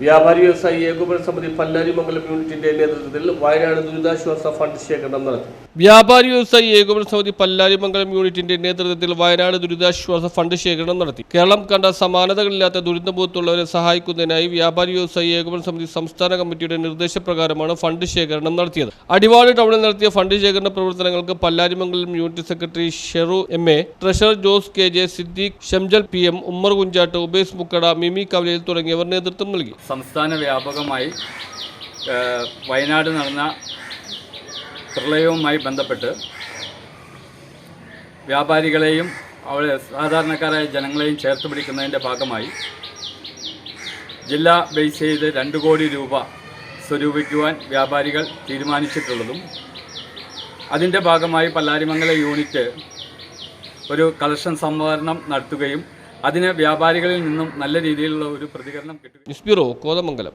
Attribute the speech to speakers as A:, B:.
A: വ്യാപാരി വ്യവസായി ഏകോപന സമിതി പല്ലാരിമംഗലം യൂണിറ്റിന്റെ നേതൃത്വത്തിൽ വയനാട് ദുരിതാശ്വാസ ഫണ്ട് ശേഖരണം നടത്തി. വ്യാപാരി വ്യവസായി ഏകോപന സമിതി പല്ലാരിമംഗലം യൂണിറ്റിന്റെ നേതൃത്വത്തിൽ വയനാട് ദുരിതാശ്വാസ ഫണ്ട് ശേഖരണം നടത്തി. കേരളം കണ്ട സമാനതകളില്ലാത്ത ദുരിതബോധത്തുള്ളവരെ സഹായിക്കുന്നതിനായി വ്യാപാരി വ്യവസായി ഏകോപന സമിതി സംസ്ഥാന കമ്മിറ്റിയുടെ നിർദ്ദേശപ്രകാരമാണ് ഫണ്ട് ശേഖരണം നടത്തിയത്. അടിവാട് ടൗണിൽ നടത്തിയ ഫണ്ട് ശേഖരണ പ്രവർത്തനങ്ങൾക്ക് Pallarimangalam unit secretary Sheru M A treasurer Jose K J Siddique Shamjal P M Ummer Kunjattu Ubais Mukkada Mimi കവലയിൽ തുടങ്ങിയവർ നേതൃത്വം നൽകി.
B: സംസ്ഥാന വ്യാപകമായി വയനാട് നടന്ന പ്രളയവുമായി ബന്ധപ്പെട്ട് വ്യാപാരികളെയും അവിടെ സാധാരണക്കാരായ ജനങ്ങളെയും ചേർത്ത് പിടിക്കുന്നതിന്റെ ഭാഗമായി ജില്ല ബേസ് ചെയ്ത് രണ്ട് കോടി രൂപ സ്വരൂപിക്കുവാൻ വ്യാപാരികൾ തീരുമാനിച്ചിട്ടുള്ളതും അതിന്റെ ഭാഗമായി പല്ലാരിമംഗല യൂണിറ്റ് ഒരു കളക്ഷൻ സംവരണം നടത്തുകയും അതിന് വ്യാപാരികളിൽ നിന്നും നല്ല രീതിയിലുള്ള ഒരു പ്രതികരണം
A: കിട്ടും. കോതമംഗലം.